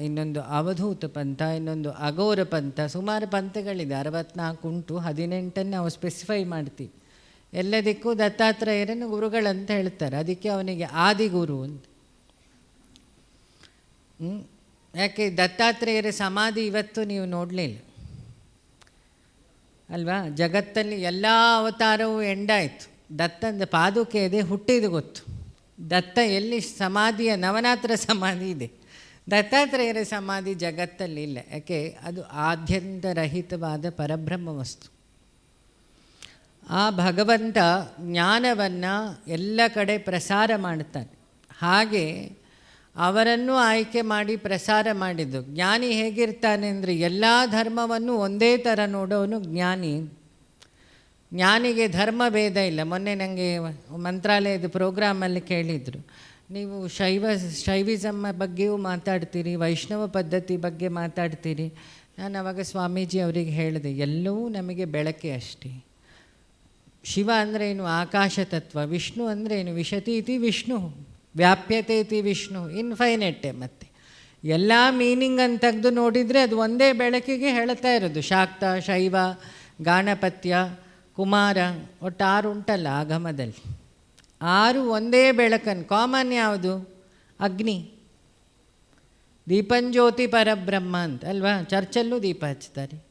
ಇನ್ನೊಂದು ಅವಧೂತ ಪಂಥ, ಇನ್ನೊಂದು ಅಗೋರ ಪಂಥ, ಸುಮಾರು ಪಂಥಗಳಿದೆ. ಅರವತ್ನಾಲ್ಕು ಉಂಟು, ಹದಿನೆಂಟನ್ನು ನಾವು ಸ್ಪೆಸಿಫೈ ಮಾಡ್ತೀವಿ. ಎಲ್ಲದಕ್ಕೂ ದತ್ತಾತ್ರೇಯರನ್ನು ಗುರುಗಳಂತ ಹೇಳ್ತಾರೆ. ಅದಕ್ಕೆ ಅವನಿಗೆ ಆದಿಗುರು ಅಂತ? ಯಾಕೆ ದತ್ತಾತ್ರೇಯರ ಸಮಾಧಿ ಇವತ್ತು ನೀವು ನೋಡಲಿಲ್ಲ? ಅಲ್ವಾ? ಜಗತ್ತಲ್ಲಿ ಎಲ್ಲ ಅವತಾರವೂ ಎಂಡಾಯಿತು. ದತ್ತಂದ ಪಾದುಕೆ ಇದೆ ಹುಟ್ಟಿದು ಗೊತ್ತು. ದತ್ತ ಎಲ್ಲಿ ಸಮಾಧಿಯ ನವನಾತ್ರ ಸಮಾಧಿ ಇದೆ? ದತ್ತಾತ್ರೇಯರ ಸಮಾಧಿ ಜಗತ್ತಲ್ಲಿ ಇಲ್ಲ. ಯಾಕೆ? ಅದು ಆದ್ಯಂತರಹಿತವಾದ ಪರಬ್ರಹ್ಮ ವಸ್ತು. ಆ ಭಗವಂತ ಜ್ಞಾನವನ್ನು ಎಲ್ಲ ಕಡೆ ಪ್ರಸಾರ ಮಾಡ್ತಾನೆ. ಹಾಗೆ ಅವರನ್ನು ಆಯ್ಕೆ ಮಾಡಿ ಪ್ರಸಾರ ಮಾಡಿದ್ದು. ಜ್ಞಾನಿ ಹೇಗಿರ್ತಾನೆ ಅಂದರೆ ಎಲ್ಲ ಧರ್ಮವನ್ನು ಒಂದೇ ಥರ ನೋಡೋನು ಜ್ಞಾನಿ. ಜ್ಞಾನಿಗೆ ಧರ್ಮ ಭೇದ ಇಲ್ಲ. ಮೊನ್ನೆ ನನಗೆ ಮಂತ್ರಾಲಯದ ಪ್ರೋಗ್ರಾಮಲ್ಲಿ ಕೇಳಿದರು. ನೀವು ಶೈವ ಶೈವಿಸಮ್ಮ ಬಗ್ಗೆಯೂ ಮಾತಾಡ್ತೀರಿ, ವೈಷ್ಣವ ಪದ್ಧತಿ ಬಗ್ಗೆ ಮಾತಾಡ್ತೀರಿ. ನಾನು ಅವಾಗ ಸ್ವಾಮೀಜಿ ಅವರಿಗೆ ಹೇಳಿದೆ, ಎಲ್ಲವೂ ನಮಗೆ ಬೆಳಕೆ ಅಷ್ಟೇ. ಶಿವ ಅಂದರೆ ಏನು? ಆಕಾಶ ತತ್ವ. ವಿಷ್ಣು ಅಂದರೆ ಏನು? ವಿಶತಿ ಇತಿ ವಿಷ್ಣು, ವ್ಯಾಪ್ಯತೆ ಇತಿ ವಿಷ್ಣು ಇನ್ಫೈನೆಟ್ಟೆ ಮತ್ತೆ. ಎಲ್ಲ ಮೀನಿಂಗ್ ಅಂತ ತೆಗೆದು ನೋಡಿದರೆ ಅದು ಒಂದೇ ಬೆಳಕಿಗೆ ಹೇಳ್ತಾ ಇರೋದು. ಶಾಕ್ತ, ಶೈವ, ಗಾಣಪತ್ಯ, ಕುಮಾರ ಒಟ್ಟು ಆರು ಉಂಟಲ್ಲ ಆಗಮದಲ್ಲಿ. ಆರು ಒಂದೇ ಬೆಳಕನ್ನು ಕಾಮನ್ ಯಾವುದು? ಅಗ್ನಿ. ದೀಪಂಜ್ಯೋತಿ ಪರಬ್ರಹ್ಮ ಅಂತ, ಅಲ್ವಾ? ಚರ್ಚಲ್ಲೂ ದೀಪ ಹಚ್ತಾರೆ.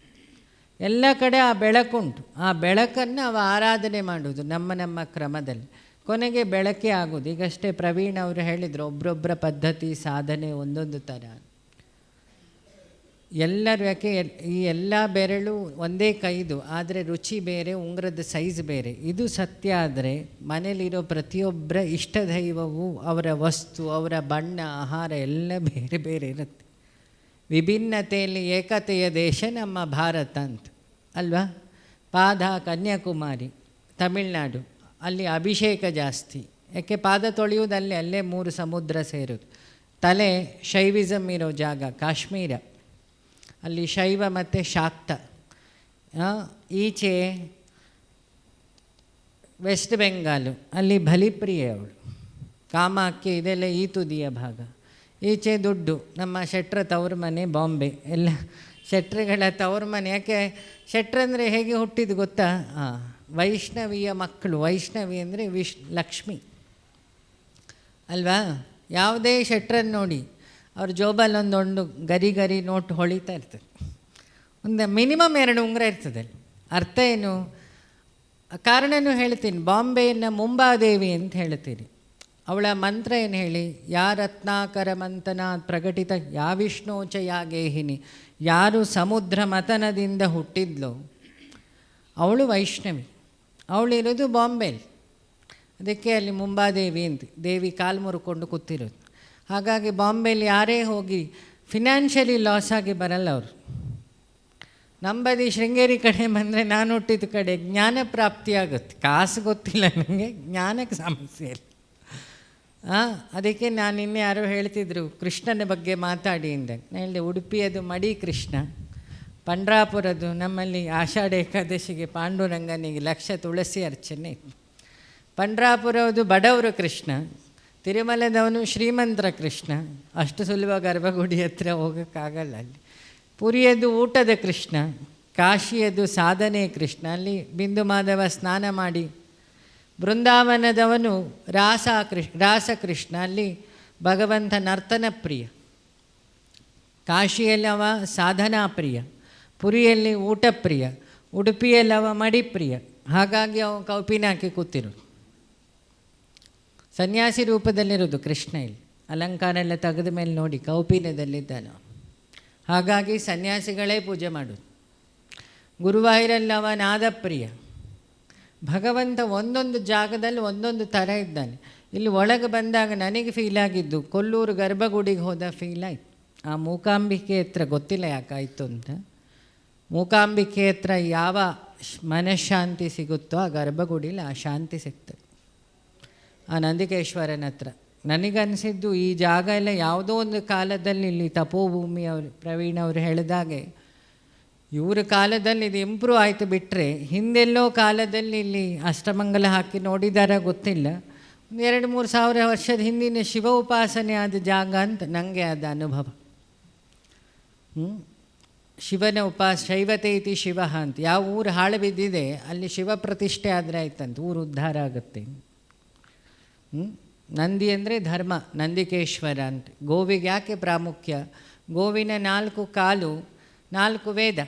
ಎಲ್ಲ ಕಡೆ ಆ ಬೆಳಕುಂಟು. ಆ ಬೆಳಕನ್ನು ಅವ ಆರಾಧನೆ ಮಾಡುವುದು ನಮ್ಮ ನಮ್ಮ ಕ್ರಮದಲ್ಲಿ. ಕೊನೆಗೆ ಬೆಳಕೆ ಆಗೋದು. ಈಗಷ್ಟೇ ಪ್ರವೀಣ್ ಅವರು ಹೇಳಿದರು ಒಬ್ಬರೊಬ್ಬರ ಪದ್ಧತಿ, ಸಾಧನೆ ಒಂದೊಂದು ಥರ ಎಲ್ಲರೂ ಯಾಕೆ ಈ ಎಲ್ಲ ಬೆರಳು ಒಂದೇ ಕೈದು, ಆದರೆ ರುಚಿ ಬೇರೆ, ಉಂಗುರದ ಸೈಜ್ ಬೇರೆ. ಇದು ಸತ್ಯ ಆದರೆ ಮನೇಲಿರೋ ಪ್ರತಿಯೊಬ್ಬರ ಇಷ್ಟ ದೈವವು ಅವರ ವಸ್ತು, ಅವರ ಬಣ್ಣ, ಆಹಾರ ಎಲ್ಲ ಬೇರೆ ಬೇರೆ ಇರುತ್ತೆ. ವಿಭಿನ್ನತೆಯಲ್ಲಿ ಏಕತೆಯ ದೇಶ ನಮ್ಮ ಭಾರತ ಅಂತ, ಅಲ್ವಾ? ಪಾದ ಕನ್ಯಾಕುಮಾರಿ, ತಮಿಳ್ನಾಡು, ಅಲ್ಲಿ ಅಭಿಷೇಕ ಜಾಸ್ತಿ. ಯಾಕೆ? ಪಾದ ತೊಳೆಯುವುದಲ್ಲಿ ಅಲ್ಲೇ ಮೂರು ಸಮುದ್ರ ಸೇರೋದು. ತಲೆ ಶೈವಿಸಮ್ ಇರೋ ಜಾಗ, ಕಾಶ್ಮೀರ. ಅಲ್ಲಿ ಶೈವ ಮತ್ತು ಶಾಕ್ತ. ಈಚೆ ವೆಸ್ಟ್ ಬೆಂಗಾಲು ಅಲ್ಲಿ ಬಲಿಪ್ರಿಯೆ ಅವಳು. ಕಾಮಾಕ್ಕೆ ಇದೆಲ್ಲ ಈ ತುದಿಯ ಭಾಗ. ಈಚೆ ದುಡ್ಡು, ನಮ್ಮ ಶೆಟ್ರ ತವ್ರ ಮನೆ ಬಾಂಬೆ. ಎಲ್ಲ ಶೆಟ್ರುಗಳ ತವ್ರ ಮನೆ ಯಾಕೆ ಶೆಟ್ರಂದರೆ ಹೇಗೆ ಹುಟ್ಟಿದ್ದು ಗೊತ್ತಾ? ಹಾಂ ವೈಷ್ಣವಿಯ ಮಕ್ಕಳು. ವೈಷ್ಣವಿ ಅಂದರೆ ವಿಶ್, ಲಕ್ಷ್ಮಿ. ಅಲ್ವಾ? ಯಾವುದೇ ಶೆಟ್ರನ್ನು ನೋಡಿ ಅವ್ರ ಜೋಬಲ್ಲಿ ಒಂದೊಂದು ಗರಿ ಗರಿ ನೋಟ್ ಹೊಳಿತಾ ಇರ್ತದೆ. ಒಂದು ಮಿನಿಮಮ್ ಎರಡು ಉಂಗುರ ಇರ್ತದೆ ಅರ್ಥ ಏನು? ಕಾರಣನೂ ಹೇಳ್ತೀನಿ? ಬಾಂಬೆಯನ್ನು ಮುಂಬಾದೇವಿ ಅಂತ ಹೇಳ್ತೀನಿ. ಅವಳ ಮಂತ್ರ ಏನು ಹೇಳಿ? ಯಾ ರತ್ನಾಕರ ಮಂತನ ಪ್ರಕಟಿತ ಯಾ ವಿಷ್ಣೋಚ ಯಾ ಗೇಹಿನಿ. ಯಾರು ಸಮುದ್ರ ಮತನದಿಂದ ಹುಟ್ಟಿದ್ಲೋ, ಅವಳು ವೈಷ್ಣವಿ. ಅವಳಿರೋದು ಬಾಂಬೆಲಿ. ಅದಕ್ಕೆ ಅಲ್ಲಿ ಮುಂಬಾದೇವಿ ಅಂತ. ದೇವಿ ಕಾಲು ಮುರ್ಕೊಂಡು ಕೂತಿರೋದು. ಹಾಗಾಗಿ ಬಾಂಬೆಲಿ ಯಾರೇ ಹೋಗಿ ಫಿನಾನ್ಷಿಯಲಿ ಲಾಸ್ ಆಗಿ ಬರಲ್ಲ ಅವರು. ನಂಬದಿ ಶೃಂಗೇರಿ ಕಡೆ ಬಂದರೆ ನಾನು ಹುಟ್ಟಿದ ಕಡೆ ಜ್ಞಾನ ಪ್ರಾಪ್ತಿಯಾಗುತ್ತೆ ಕಾಸು ಗೊತ್ತಿಲ್ಲ ನನಗೆ ಜ್ಞಾನಕ್ಕೆ ಸಮಸ್ಯೆ ಇಲ್ಲ. ಹಾಂ ಅದಕ್ಕೆ ನಾನು ನಿನ್ನೆ ಯಾರೋ ಹೇಳ್ತಿದ್ರು, ಕೃಷ್ಣನ ಬಗ್ಗೆ ಮಾತಾಡಿ ಅಂದ ನಾನು ಹೇಳಿದೆ, ಉಡುಪಿಯದು ಮಡಿ ಕೃಷ್ಣ, ಪಂಡ್ರಾಪುರದು ನಮ್ಮಲ್ಲಿ ಆಷಾಢ ಏಕಾದಶಿಗೆ ಪಾಂಡುರಂಗನಿಗೆ ಲಕ್ಷ ತುಳಸಿ ಅರ್ಚನೆ ಇತ್ತು. ಪಂಡ್ರಾಪುರದು ಬಡವರು ಕೃಷ್ಣ ತಿರುಮಲದವನು ಶ್ರೀಮಂತ್ರ ಕೃಷ್ಣ ಅಷ್ಟು ಸುಲಭ ಗರ್ಭಗುಡಿ ಹತ್ರ ಹೋಗೋಕ್ಕಾಗಲ್ಲ ಅಲ್ಲಿ ಪುರಿಯದು ಊಟದ ಕೃಷ್ಣ ಕಾಶಿಯದು ಸಾಧನೆ ಕೃಷ್ಣ ಅಲ್ಲಿ ಬಿಂದು ಮಾಧವ ಸ್ನಾನ ಮಾಡಿ ಬೃಂದಾವನದವನು ರಾಸ ಕೃಷ್ ರಾಸಕೃಷ್ಣ ಅಲ್ಲಿ ಭಗವಂತ ನರ್ತನ ಪ್ರಿಯ ಕಾಶಿಯಲ್ಲಿ ಅವ ಸಾಧನಾ ಪ್ರಿಯ ಪುರಿಯಲ್ಲಿ ಊಟ ಪ್ರಿಯ ಉಡುಪಿಯಲ್ಲವ ಮಡಿ ಪ್ರಿಯ ಹಾಗಾಗಿ ಅವನು ಕೌಪಿನಾಕಿ ಕೂತಿರೋದು ಸನ್ಯಾಸಿ ರೂಪದಲ್ಲಿರೋದು ಕೃಷ್ಣ ಇಲ್ಲಿ. ಅಲಂಕಾರ ಎಲ್ಲ ತೆಗೆದ ಮೇಲೆ ನೋಡಿ ಕೌಪಿನದಲ್ಲಿದ್ದಾನೆ ಅವನು. ಹಾಗಾಗಿ ಸನ್ಯಾಸಿಗಳೇ ಪೂಜೆ ಮಾಡೋದು. ಗುರುವಾಯೂರಲ್ಲಿ ಅವ ನಾದಪ್ರಿಯ ಭಗವಂತ ಒಂದೊಂದು ಜಾಗದಲ್ಲಿ ಒಂದೊಂದು ಥರ ಇದ್ದಾನೆ. ಇಲ್ಲಿ ಒಳಗೆ ಬಂದಾಗ ನನಗೆ ಫೀಲ್ ಆಗಿದ್ದು ಕೊಲ್ಲೂರು ಗರ್ಭಗುಡಿಗೆ ಹೋದ ಫೀಲ್ ಆಯಿತು. ಆ ಮೂಕಾಂಬಿಕೆ ಹತ್ರ ಗೊತ್ತಿಲ್ಲ ಯಾಕಾಯಿತು ಅಂತ. ಮೂಕಾಂಬಿಕೆ ಹತ್ರ ಯಾವ ಮನಃಶಾಂತಿ ಸಿಗುತ್ತೋ ಆ ಗರ್ಭಗುಡಿಲಿ ಆ ಶಾಂತಿ ಸಿಗ್ತದೆ. ಆ ನಂದಿಕೇಶ್ವರನ ಹತ್ರ. ನನಗನ್ನಿಸಿದ್ದು ಈ ಜಾಗ ಎಲ್ಲ ಯಾವುದೋ ಒಂದು ಕಾಲದಲ್ಲಿ ಇಲ್ಲಿ ತಪೋಭೂಮಿ ಅವರು, ಪ್ರವೀಣ್ ಅವರು ಹೇಳಿದಾಗೆ. ಇವರ ಕಾಲದಲ್ಲಿ ಇದು ಇಂಪ್ರೂವ್ ಆಯಿತು ಬಿಟ್ಟರೆ ಹಿಂದೆಲ್ಲೋ ಕಾಲದಲ್ಲಿ ಇಲ್ಲಿ ಅಷ್ಟಮಂಗಲ ಹಾಕಿ ನೋಡಿದಾರ ಗೊತ್ತಿಲ್ಲ. ಒಂದು ಎರಡು, ಮೂರು ಸಾವಿರ ವರ್ಷದ ಹಿಂದಿನ ಶಿವ ಉಪಾಸನೆ ಆದ ಜಾಗ ಅಂತ ನನಗೆ ಆದ ಅನುಭವ? ಶಿವನ ಉಪಾಸ ಶೈವತೆ ಇತಿ ಶಿವ ಅಂತ. ಯಾವ ಊರು ಹಾಳು ಬಿದ್ದಿದೆ, ಅಲ್ಲಿ ಶಿವ ಪ್ರತಿಷ್ಠೆ ಆದರೆ ಆಯ್ತಂತ, ಊರು ಉದ್ಧಾರ ಆಗುತ್ತೆ? ನಂದಿ ಅಂದರೆ ಧರ್ಮ, ನಂದಿಕೇಶ್ವರ ಅಂತ. ಗೋವಿಗೆ ಯಾಕೆ ಪ್ರಾಮುಖ್ಯ? ಗೋವಿನ ನಾಲ್ಕು ಕಾಲು, ನಾಲ್ಕು ವೇದ.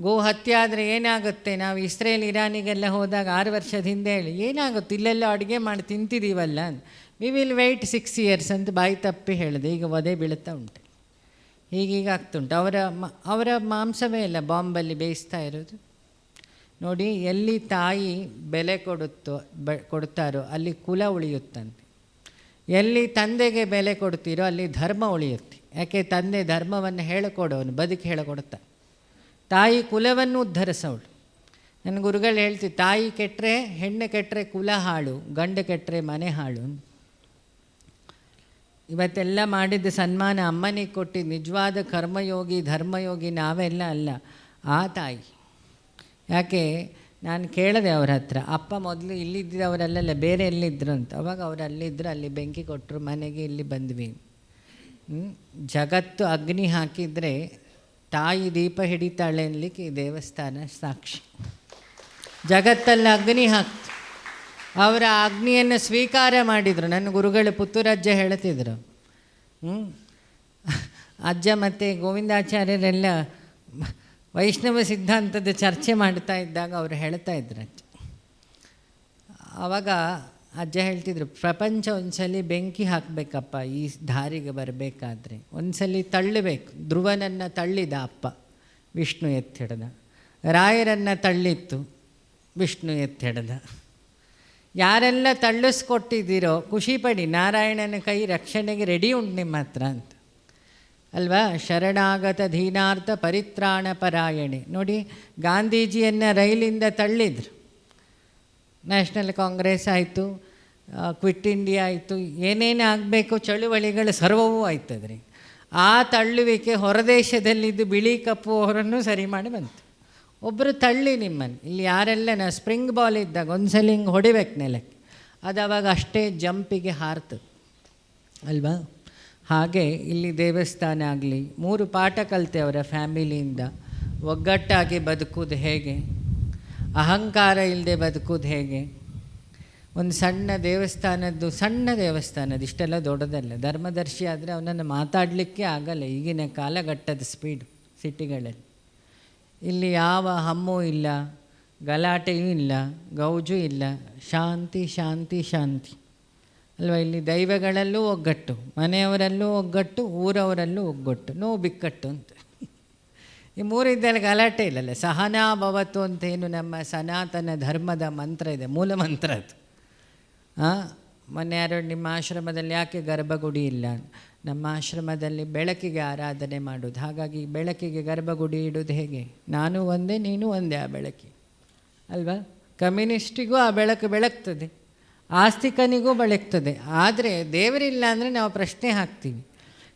ಗೋ ಹತ್ಯೆ ಆದರೆ ಏನಾಗುತ್ತೆ? ನಾವು ಇಸ್ರೇಲ್ ಇರಾನಿಗೆಲ್ಲ ಹೋದಾಗ ಆರು ವರ್ಷದ ಹಿಂದೆ ಹೇಳಿ, ಏನಾಗುತ್ತೆ? ಇಲ್ಲೆಲ್ಲ ಅಡುಗೆ ಮಾಡಿ ತಿಂತಿದ್ದೀವಲ್ಲ we will wait six years ಅಂತ ಬಾಯಿ ತಪ್ಪಿ ಹೇಳಿದೆ. ಈಗ ಒದೆ ಬೀಳುತ್ತಾ ಉಂಟು. ಹೀಗೀಗ ಆಗ್ತುಂಟು ಅವರ ಮ, ಅವರ ಮಾಂಸವೇ ಇಲ್ಲ ಬಾಂಬಲ್ಲಿ ಬೇಯಿಸ್ತಾ ಇರೋದು. ನೋಡಿ, ಎಲ್ಲಿ ತಾಯಿ ಬೆಲೆ ಕೊಡುತ್ತೋ, ಬ, ಕೊಡ್ತಾರೋ, ಅಲ್ಲಿ ಕುಲ ಉಳಿಯುತ್ತಂತೆ. ಎಲ್ಲಿ ತಂದೆಗೆ ಬೆಲೆ ಕೊಡ್ತೀರೋ, ಅಲ್ಲಿ ಧರ್ಮ ಉಳಿಯುತ್ತೆ. ಯಾಕೆ ತಂದೆ ಧರ್ಮವನ್ನು ಹೇಳಿಕೊಡೋನು ಬದುಕಿ ಹೇಳಿಕೊಡುತ್ತ. ತಾಯಿ ಕುಲವನ್ನು ಉದ್ಧರಿಸೋಳು ನನ್ನ ಗುರುಗಳು ಹೇಳ್ತೀವಿ ತಾಯಿ ಕೆಟ್ಟರೆ ಹೆಣ್ಣು ಕೆಟ್ಟರೆ ಕುಲ ಹಾಳು, ಗಂಡು ಕೆಟ್ಟರೆ ಮನೆ ಹಾಳು ಇವತ್ತೆಲ್ಲ ಮಾಡಿದ ಸನ್ಮಾನ ಅಮ್ಮನಿಗೆ ಕೊಟ್ಟಿದ್ದು, ನಿಜವಾದ ಕರ್ಮಯೋಗಿ, ಧರ್ಮಯೋಗಿ ನಾವೆಲ್ಲ ಅಲ್ಲ, ಆ ತಾಯಿ. ಯಾಕೆ? ನಾನು ಕೇಳಿದೆ ಅವ್ರ ಹತ್ರ. ಅಪ್ಪ ಮೊದಲು ಇಲ್ಲಿದ್ದವರಲ್ಲೆಲ್ಲ ಬೇರೆ ಎಲ್ಲಿದ್ದರು ಅಂತ ಅವಾಗ ಅವ್ರು ಅಲ್ಲಿದ್ದರು ಅಲ್ಲಿ ಬೆಂಕಿ ಕೊಟ್ಟರು, ಮನೆಗೆ ಇಲ್ಲಿ ಬಂದ್ವಿ? ಜಗತ್ತು ಅಗ್ನಿ ಹಾಕಿದರೆ ತಾಯಿ ದೀಪ ಹಿಡಿತಾಳೆ ಅನ್ಲಿಕ್ಕೆ ಈ ದೇವಸ್ಥಾನ ಸಾಕ್ಷಿ. ಜಗತ್ತಲ್ಲಿ ಅಗ್ನಿ ಹಾಕ್ತು. ಅವರ ಅಗ್ನಿಯನ್ನು ಸ್ವೀಕಾರ ಮಾಡಿದರು. ನನ್ನ ಗುರುಗಳು ಪುತ್ತೂರಜ್ಜ ಹೇಳ್ತಿದ್ರು. ಅಜ್ಜ ಮತ್ತು ಗೋವಿಂದಾಚಾರ್ಯರೆಲ್ಲ ವೈಷ್ಣವ ಸಿದ್ಧಾಂತದ ಚರ್ಚೆ ಮಾಡ್ತಾ ಇದ್ದಾಗ ಅವರು ಹೇಳ್ತಾ ಇದ್ರು ಅಜ್ಜ. ಆವಾಗ ಅಜ್ಜ ಹೇಳ್ತಿದ್ರು, ಪ್ರಪಂಚ ಒಂದ್ಸಲಿ ಬೆಂಕಿ ಹಾಕಬೇಕಪ್ಪ, ಈ ದಾರಿಗೆ ಬರಬೇಕಾದ್ರೆ. ಒಂದ್ಸಲಿ ತಳ್ಳಬೇಕು. ಧ್ರುವನನ್ನು ತಳ್ಳಿದ ಅಪ್ಪ, ವಿಷ್ಣು ಎತ್ತಿಡ್ದ. ರಾಯರನ್ನು ತಳ್ಳಿತ್ತು, ವಿಷ್ಣು ಎತ್ತಿಡ್ದ. ಯಾರೆಲ್ಲ ತಳ್ಳಿಸ್ಕೊಟ್ಟಿದ್ದೀರೋ ಖುಷಿಪಡಿ ನಾರಾಯಣನ ಕೈ ರಕ್ಷಣೆಗೆ ರೆಡಿ ಉಂಟು ನಿಮ್ಮ ಹತ್ರ ಅಂತ. ಅಲ್ವಾ? ಶರಣಾಗತ ಧೀನಾರ್ಥ ಪರಿತ್ರಾಣ ಪರಾಯಣೆ. ನೋಡಿ, ಗಾಂಧೀಜಿಯನ್ನು ರೈಲಿಂದ ತಳ್ಳಿದ್ರು. ನ್ಯಾಷನಲ್ ಕಾಂಗ್ರೆಸ್ ಆಯಿತು ಕ್ವಿಟ್ ಇಂಡಿಯಾ ಆಯಿತು, ಏನೇನು ಆಗಬೇಕು ಚಳುವಳಿಗಳು ಸರ್ವವೂ ಆಯ್ತದ್ರಿ. ಆ ತಳ್ಳುವಿಕೆ ಹೊರದೇಶದಲ್ಲಿದ್ದು ಬಿಳಿ ಕಪ್ಪು ಅವರನ್ನು ಸರಿ ಮಾಡಿ ಬಂತು. ಒಬ್ಬರು ತಳ್ಳಿ ನಿಮ್ಮನ್ನು. ಇಲ್ಲಿ ಯಾರೆಲ್ಲ ಸ್ಪ್ರಿಂಗ್ ಬಾಲ್ ಇದ್ದಾಗ ಒಂದ್ಸಲ ಹಿಂಗೆ ಹೊಡಿಬೇಕು ನೆಲಕ್ಕೆ. ಅದು ಅವಾಗ ಅಷ್ಟೇ ಜಂಪಿಗೆ ಹಾರ್ತದೆ. ಅಲ್ವಾ? ಹಾಗೆ ಇಲ್ಲಿ ದೇವಸ್ಥಾನ ಆಗಲಿ, ಮೂರು ಪಾಠ ಕಲಿತೆ ಅವರ ಫ್ಯಾಮಿಲಿಯಿಂದ. ಒಗ್ಗಟ್ಟಾಗಿ ಬದುಕೋದು ಹೇಗೆ? ಅಹಂಕಾರ ಇಲ್ಲದೆ ಬದುಕೋದು ಹೇಗೆ? ಒಂದು ಸಣ್ಣ ದೇವಸ್ಥಾನದ್ದು ಸಣ್ಣ ದೇವಸ್ಥಾನದ್ದು, ಇಷ್ಟೆಲ್ಲ ದೊಡ್ಡದಲ್ಲ. ಧರ್ಮದರ್ಶಿ ಆದರೆ ಅವನನ್ನು ಮಾತಾಡಲಿಕ್ಕೆ ಆಗಲ್ಲ, ಈಗಿನ ಕಾಲಘಟ್ಟದ ಸ್ಪೀಡ್ ಸಿಟಿಗಳಲ್ಲಿ. ಇಲ್ಲಿ ಯಾವ ಹಮ್ಮು ಇಲ್ಲ, ಗಲಾಟೆಯೂ ಇಲ್ಲ, ಗೌಜು ಇಲ್ಲ, ಶಾಂತಿ ಶಾಂತಿ ಶಾಂತಿ. ಅಲ್ವಾ, ಇಲ್ಲಿ ದೈವಗಳಲ್ಲೂ ಒಗ್ಗಟ್ಟು, ಮನೆಯವರಲ್ಲೂ ಒಗ್ಗಟ್ಟು, ಊರವರಲ್ಲೂ ಒಗ್ಗಟ್ಟು ನೋ ಬಿಕ್ಕಟ್ಟು ಅಂತ. ಈ ಮೂರಿದ್ದಲ್ಲಿ ಗಲಾಟೆ ಇಲ್ಲಲ್ಲ, ಸಹನಾ ಭವತ್ತು ಅಂತ ಏನು ನಮ್ಮ ಸನಾತನ ಧರ್ಮದ ಮಂತ್ರ ಇದೆ, ಮೂಲ ಮಂತ್ರ ಅದು. ಹಾಂ ಮೊನ್ನೆ ಯಾರೋ ನಿಮ್ಮ ಆಶ್ರಮದಲ್ಲಿ ಯಾಕೆ ಗರ್ಭಗುಡಿ ಇಲ್ಲ? ನಮ್ಮ ಆಶ್ರಮದಲ್ಲಿ ಬೆಳಕಿಗೆ ಆರಾಧನೆ ಮಾಡೋದು, ಹಾಗಾಗಿ ಬೆಳಕಿಗೆ ಗರ್ಭಗುಡಿ ಇಡೋದು ಹೇಗೆ? ನಾನು ಒಂದೇ, ನೀನು ಒಂದೇ ಆ ಬೆಳಕಿ. ಅಲ್ವಾ? ಕಮ್ಯುನಿಸ್ಟಿಗೂ ಆ ಬೆಳಕು ಬೆಳಗ್ತದೆ ಆಸ್ತಿಕನಿಗೂ ಬಳಕ್ತದೆ ಆದರೆ ದೇವರಿಲ್ಲ ಅಂದರೆ ನಾವು ಪ್ರಶ್ನೆ ಹಾಕ್ತೀವಿ.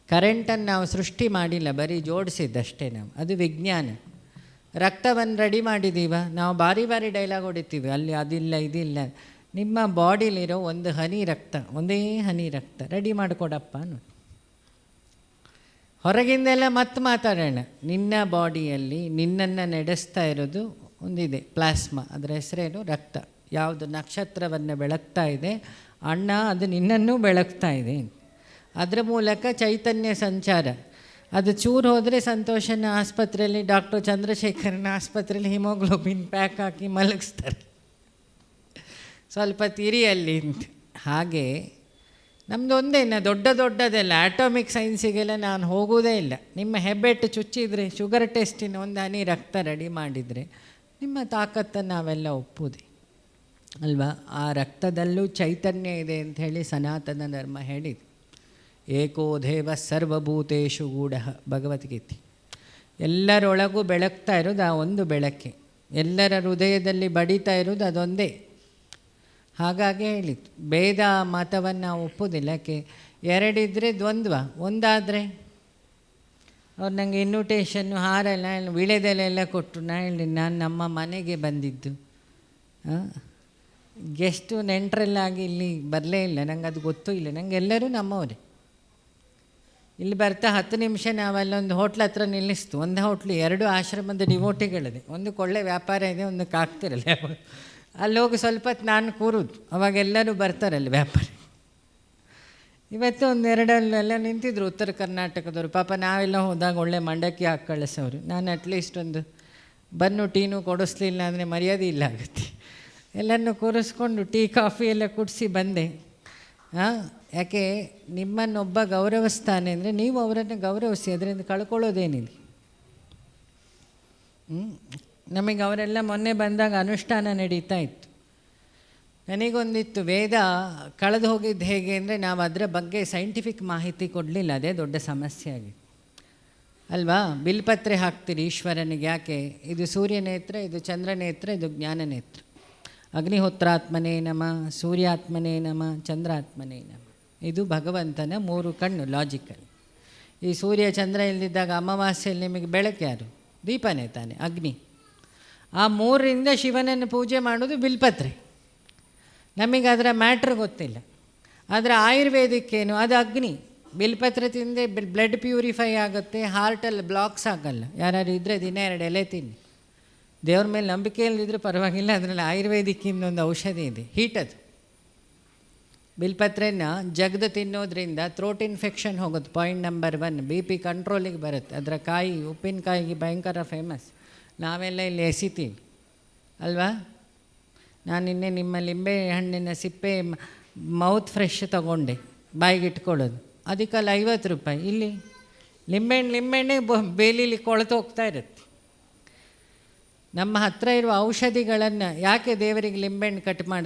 ಕರೆಂಟನ್ನು ನಾವು ಸೃಷ್ಟಿ ಮಾಡಿಲ್ಲ, ಬರೀ ಜೋಡಿಸಿದ್ದಷ್ಟೇ ನಾವು. ಅದು ವಿಜ್ಞಾನ. ರಕ್ತವನ್ನು ರೆಡಿ ಮಾಡಿದ್ದೀವ ನಾವು ಬಾರಿ ಬಾರಿ ಡೈಲಾಗ್ ಹೊಡಿತೀವಿ. ಅಲ್ಲಿ ಅದಿಲ್ಲ, ಇದಿಲ್ಲ. ನಿಮ್ಮ ಬಾಡಿಲಿರೋ ಒಂದು ಹನಿ ರಕ್ತ, ಒಂದೇ ಹನಿ ರಕ್ತ. ರೆಡಿ ಮಾಡಿಕೊಡಪ್ಪ ನೋಡಿ ಹೊರಗಿಂದೆಲ್ಲ ಮತ್ತೆ ಮಾತಾಡೋಣ. ನಿನ್ನ ಬಾಡಿಯಲ್ಲಿ ನಿನ್ನನ್ನು ನಡೆಸ್ತಾ ಇರೋದು ಒಂದಿದೆ. ಪ್ಲಾಸ್ಮಾ. ಅದರ ಹೆಸರೇನು? ರಕ್ತ. ಯಾವುದು ನಕ್ಷತ್ರವನ್ನು ಬೆಳಗ್ತಾ ಇದೆ, ಅಣ್ಣ ಅದು ನಿನ್ನನ್ನು ಬೆಳಗ್ತಾ ಇದೆ. ಅದರ ಮೂಲಕ ಚೈತನ್ಯ ಸಂಚಾರ. ಅದು ಚೂರು ಹೋದರೆ ಸಂತೋಷನ ಆಸ್ಪತ್ರೆಯಲ್ಲಿ ಡಾಕ್ಟರ್ ಚಂದ್ರಶೇಖರನ ಆಸ್ಪತ್ರೆಯಲ್ಲಿ ಹಿಮೋಗ್ಲೋಬಿನ್ ಪ್ಯಾಕ್ ಹಾಕಿ ಮಲಗಿಸ್ತಾರೆ. ಸ್ವಲ್ಪ ತಿರಿಯಲ್ಲಿ ಹಾಗೆ ನಮ್ಮದು ಒಂದೇನ ದೊಡ್ಡ ದೊಡ್ಡದೆಲ್ಲ ಆಟೋಮಿಕ್ ಸೈನ್ಸಿಗೆಲ್ಲ ನಾನು ಹೋಗೋದೇ ಇಲ್ಲ. ನಿಮ್ಮ ಹೆಬ್ಬೆಟ್ಟು ಚುಚ್ಚಿದರೆ ಶುಗರ್ ಟೆಸ್ಟಿನ ಒಂದು ಹನಿ ರಕ್ತ ರೆಡಿ ಮಾಡಿದರೆ, ನಿಮ್ಮ ತಾಕತ್ತನ್ನು ನಾವೆಲ್ಲ ಒಪ್ಪುದೆ ಅಲ್ವಾ? ಆ ರಕ್ತದಲ್ಲೂ ಚೈತನ್ಯ ಇದೆ ಅಂತ ಹೇಳಿ ಸನಾತನ ಧರ್ಮ ಹೇಳಿದೆ. ಏಕೋ ದೇವ ಸರ್ವಭೂತೇಶು ಗೂಢ ಭಗವದ್ಗೀತೆ. ಎಲ್ಲರೊಳಗೂ ಬೆಳಗ್ತಾ ಇರೋದು ಆ ಒಂದು ಬೆಳಕೆ. ಎಲ್ಲರ ಹೃದಯದಲ್ಲಿ ಬಡಿತಾ ಇರೋದು ಅದೊಂದೇ. ಹಾಗಾಗಿ ಹೇಳಿತ್ತು ಭೇದ ಮತವನ್ನು ನಾವು ಒಪ್ಪೋದಿಲ್ಲ. ಯಾಕೆ? ಎರಡಿದ್ರೆ ದ್ವಂದ್ವ, ಒಂದಾದರೆ ಅವ್ರು ನನಗೆ ಇನ್ವಿಟೇಷನ್ನು ಹಾರೆಲ್ಲ, ವಿಳೆದೆಲೆಲ್ಲ ಕೊಟ್ಟರು ನಾ ಹೇಳಿ ನಾನು ನಮ್ಮ ಮನೆಗೆ ಬಂದಿದ್ದು. ಗೆಸ್ಟು ನೆಂಟರೆಲ್ಲಾಗಿ ಇಲ್ಲಿ ಬರಲೇ ಇಲ್ಲ. ನಂಗೆ ಅದು ಗೊತ್ತೂ ಇಲ್ಲ. ನಂಗೆ ಎಲ್ಲರೂ ನಮ್ಮವರೇ. ಇಲ್ಲಿ ಬರ್ತಾ ಹತ್ತು ನಿಮಿಷ ನಾವಲ್ಲೊಂದು ಹೋಟ್ಲ್ ಹತ್ರ ನಿಲ್ಲಿಸ್ತು. ಒಂದು ಹೋಟ್ಲು, ಎರಡು ಆಶ್ರಮದ ಡಿವೋಟಿಗಳಿದೆ. ಒಂದು ಕೊಳ್ಳೆ ವ್ಯಾಪಾರ ಇದೆ, ಒಂದು ಕಾಕ್ತಿರಲ್ಲ. ಅಲ್ಲಿ ಹೋಗಿ ಸ್ವಲ್ಪ ಹೊತ್ತು ನಾನು ಕೂರೋದು. ಅವಾಗೆಲ್ಲರೂ ಬರ್ತಾರಲ್ಲಿ ವ್ಯಾಪಾರ. ಇವತ್ತು ಒಂದು ಎರಡಲ್ಲೆಲ್ಲ ನಿಂತಿದ್ರು ಉತ್ತರ ಕರ್ನಾಟಕದವರು. ಪಾಪ ನಾವೆಲ್ಲ ಹೋದಾಗ ಒಳ್ಳೆ ಮಂಡಕ್ಕಿ ಹಾಕಿ ಕಳಿಸೋರು. ನಾನು ಅಟ್ಲೀಸ್ಟ್ ಒಂದು ಬನ್ನು, ಟೀನು ಕೊಡಿಸ್ಲಿಲ್ಲ ಅಂದರೆ ಮರ್ಯಾದೆ ಇಲ್ಲ ಆಗುತ್ತೆ. ಎಲ್ಲರನ್ನು ಕೂರಿಸ್ಕೊಂಡು ಟೀ, ಕಾಫಿ ಎಲ್ಲ ಕುಡಿಸಿ ಬಂದೆ. ಹಾಂ ಯಾಕೆ, ನಿಮ್ಮನ್ನೊಬ್ಬ ಗೌರವಿಸ್ತಾನೆ ಅಂದರೆ ನೀವು ಅವರನ್ನು ಗೌರವಿಸಿ, ಅದರಿಂದ ಕಳ್ಕೊಳ್ಳೋದೇನಿದೆ ನಮಗೆ ಅವರೆಲ್ಲ ಮೊನ್ನೆ ಬಂದಾಗ ಅನುಷ್ಠಾನ ನಡೀತಾ ಇತ್ತು. ನನಗೊಂದಿತ್ತು ವೇದ ಕಳೆದು ಹೋಗಿದ್ದು ಹೇಗೆ ಅಂದರೆ ನಾವು ಅದರ ಬಗ್ಗೆ ಸೈಂಟಿಫಿಕ್ ಮಾಹಿತಿ ಕೊಡಲಿಲ್ಲ, ಅದೇ ದೊಡ್ಡ ಸಮಸ್ಯೆ ಆಗಿದೆ ಅಲ್ವಾ? ಬಿಲ್ಪತ್ರೆ ಹಾಕ್ತೀರಿ ಈಶ್ವರನಿಗೆ, ಯಾಕೆ? ಇದು ಸೂರ್ಯನೇತ್ರ ಇದು ಚಂದ್ರನೇತ್ರ ಇದು ಜ್ಞಾನನೇತ್ರ ಅಗ್ನಿಹೋತ್ರಾತ್ಮನೇ ನಮ, ಸೂರ್ಯಾತ್ಮನೇ ನಮ, ಚಂದ್ರಾತ್ಮನೇ ನಮ. ಇದು ಭಗವಂತನ ಮೂರು ಕಣ್ಣು ಲಾಜಿಕಲ್ ಈ ಸೂರ್ಯ, ಚಂದ್ರ ಇಲ್ಲದಿದ್ದಾಗ ಅಮಾವಾಸ್ಯೆಯಲ್ಲಿ ನಿಮಗೆ ಬೆಳಕು ಯಾರು? ದೀಪನೇ ತಾನೆ, ಅಗ್ನಿ. ಆ ಮೂರರಿಂದ ಶಿವನನ್ನು ಪೂಜೆ ಮಾಡೋದು ಬಿಲ್ಪತ್ರೆ. ನಮಗೆ ಅದರ ಮ್ಯಾಟ್ರ್ ಗೊತ್ತಿಲ್ಲ. ಆದರೆ ಆಯುರ್ವೇದಿಕ್ಕೇನು ಅದು ಅಗ್ನಿ. ಬಿಲ್ಪತ್ರೆ ತಿಂದೆ ಬ್ಲಡ್ ಪ್ಯೂರಿಫೈ ಆಗುತ್ತೆ, ಹಾರ್ಟಲ್ಲಿ ಬ್ಲಾಕ್ಸ್ ಆಗಲ್ಲ. ಯಾರು ಇದ್ದರೆ ದಿನ ಎರಡು ಎಲೆ ತಿನ್ನಿ. ದೇವ್ರ ಮೇಲೆ ನಂಬಿಕೆ ಪರವಾಗಿಲ್ಲ, ಅದರಲ್ಲಿ ಆಯುರ್ವೇದಿಕ್ ಇನ್ನೊಂದು ಔಷಧಿ ಇದೆ ಹೀಟ್ ಅದು ಬಿಲ್ಪತ್ರೆನ ಜಗ್ದು ತಿನ್ನೋದ್ರಿಂದ ಥ್ರೋಟ್ ಇನ್ಫೆಕ್ಷನ್ ಹೋಗುತ್ತೆ point number one B P ಕಂಟ್ರೋಲಿಗೆ ಬರುತ್ತೆ. ಅದರ ಕಾಯಿ ಉಪ್ಪಿನಕಾಯಿಗೆ ಭಯಂಕರ ಫೇಮಸ್ ನಾವೆಲ್ಲ ಇಲ್ಲಿ ಎಸಿತೀವಿ. ಅಲ್ವಾ? ನಾನು ನಿನ್ನೆ ನಿಮ್ಮ ಲಿಂಬೆ ಹಣ್ಣಿನ ಸಿಪ್ಪೆ ಮೌತ್ ಫ್ರೆಶ್ ತೊಗೊಂಡೆ, ಬಾಯಿಗೆ ಇಟ್ಕೊಳ್ಳೋದು. ಅದಕ್ಕಲ್ಲಿ ಐವತ್ತು ರೂಪಾಯಿ. ಇಲ್ಲಿ ಲಿಂಬೆಹಣ್ಣು ಲಿಂಬೆಹಣ್ಣೆ ಬೇಲಿಲಿ ಕೊಳೆತು ಹೋಗ್ತಾ ಇರುತ್ತೆ. ನಮ್ಮ ಹತ್ರ ಇರುವ ಔಷಧಿಗಳನ್ನು ಯಾಕೆ ದೇವರಿಗೆ ಲಿಂಬೆಹಣ್ಣು ಕಟ್ ಮಾಡ್ತಾರೆ